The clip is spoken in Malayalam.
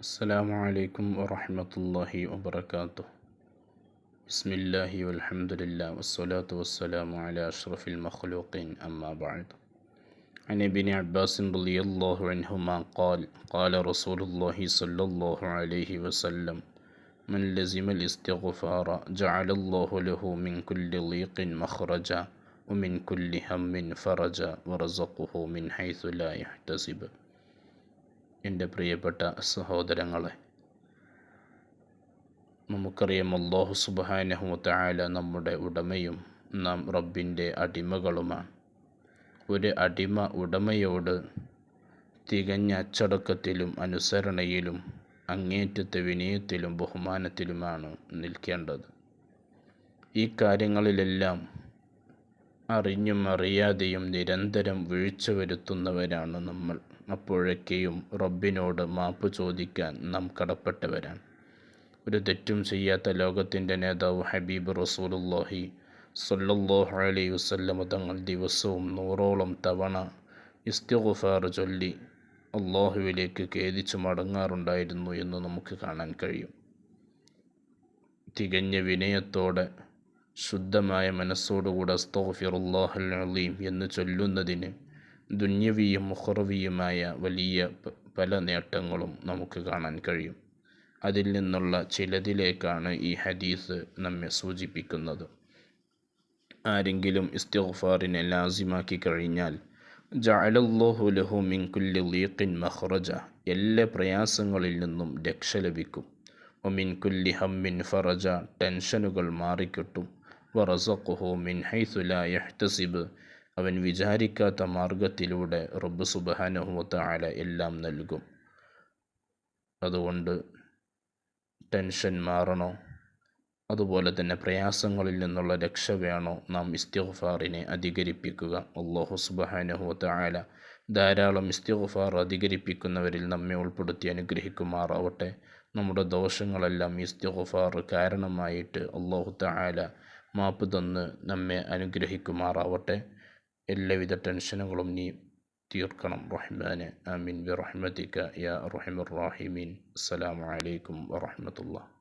السلام عليكم ورحمة الله وبركاته. بسم الله والحمد لله والصلاة والسلام على أشرف المخلوقين. أما بعد عن ابن عباس رضي الله عنهما قال قال رسول الله صلى الله عليه وسلم من لزم الاستغفار جعل الله له من كل ضيق مخرجا ومن كل هم فرجا ورزقه من حيث لا يحتسب. എന്റെ പ്രിയപ്പെട്ട സഹോദരങ്ങളെ നമുക്കറിയാം അള്ളാഹു സുബാനഹുമത്തായാല നമ്മുടെ ഉടമയും നാം റബ്ബിന്റെ അടിമകളുമാണ്. ഒരു അടിമ ഉടമയോട് തികഞ്ഞ അച്ചടക്കത്തിലും അനുസരണയിലും അങ്ങേറ്റത്തെ വിനയത്തിലും ബഹുമാനത്തിലുമാണ് നിൽക്കേണ്ടത്. ഈ കാര്യങ്ങളിലെല്ലാം അറിഞ്ഞും അറിയാതെയും നിരന്തരം വീഴ്ച വരുത്തുന്നവരാണ് നമ്മൾ. അപ്പോഴൊക്കെയും റബ്ബിനോട് മാപ്പ് ചോദിക്കാൻ നാം കടപ്പെട്ടവരാണ്. ഒരു തെറ്റും ചെയ്യാത്ത ലോകത്തിന്റെ നേതാവ് ഹബീബ് റസൂലുല്ലാഹി സല്ലല്ലാഹു അലൈഹി വസല്ലമ തങ്ങൾ ദിവസവും നൂറോളം തവണ ഇസ്തിഗ്ഫാർ ചൊല്ലി അള്ളാഹുവിലേക്ക് ഖേദിച്ചു മടങ്ങാറുണ്ടായിരുന്നു എന്ന് നമുക്ക് കാണാൻ കഴിയും. തികഞ്ഞ വിനയത്തോടെ ശുദ്ധമായ മനസ്സോടുകൂടെ അസ്തോഫിറുല്ലാഹൽ അലീം എന്ന് ചൊല്ലുന്നതിന് ദുന്യവിയും മുഹറവിയുമായ വലിയ പല നേട്ടങ്ങളും നമുക്ക് കാണാൻ കഴിയും. അതിൽ നിന്നുള്ള ചിലതിലേക്കാണ് ഈ ഹദീസ് നമ്മെ സൂചിപ്പിക്കുന്നത്. ആരെങ്കിലും ഇസ്തിഗ്ഫാറിനെ ലാസിമാക്കി കഴിഞ്ഞാൽ ജഅലല്ലാഹു ലഹു മിൻ കുല്ലി ലീഖിൻ മഖ്റജ എല്ലാ പ്രയാസങ്ങളിൽ നിന്നും രക്ഷ ലഭിക്കും. ഒമിൻ കുല്ലി ഹമ്മിൻ ഫറജ ടെൻഷനുകൾ മാറിക്കിട്ടും. വറസഖുഹു മിൻ ഹൈസു ലാ യഹ്തസിബ്. അവൻ വിചാരിക്കാത്ത മാർഗത്തിലൂടെ റബ്ബ് സുബഹാനഹുവത്തായ എല്ലാം നൽകും. അതുകൊണ്ട് ടെൻഷൻ മാറണോ? അതുപോലെ തന്നെ പ്രയാസങ്ങളിൽ നിന്നുള്ള രക്ഷ വേണോ? നാം ഇസ്തിഗ്ഫാറിനെ അധികരിപ്പിക്കുക. അള്ളാഹു സുബഹാനഹുവത്തായ ധാരാളം ഇസ്തിഗ്ഫാർ അധികരിപ്പിക്കുന്നവരിൽ നമ്മെ ഉൾപ്പെടുത്തി അനുഗ്രഹിക്കുമാറാവട്ടെ. നമ്മുടെ ദോഷങ്ങളെല്ലാം ഇസ്തിഗ്ഫാർ കാരണമായിട്ട് അള്ളാഹു തായാല മാപ്പ് തന്ന് നമ്മെ അനുഗ്രഹിക്കുമാറാവട്ടെ. എല്ലാവിധ ടെൻഷനുകളും നീ തീർക്കണം. റഹ്മാനെ ആമീൻ. ബി യാ റഹിമുർ റാഹിമീൻ. അസ്സലാമു അലൈക്കും വറഹ്മത്തുള്ളാഹി.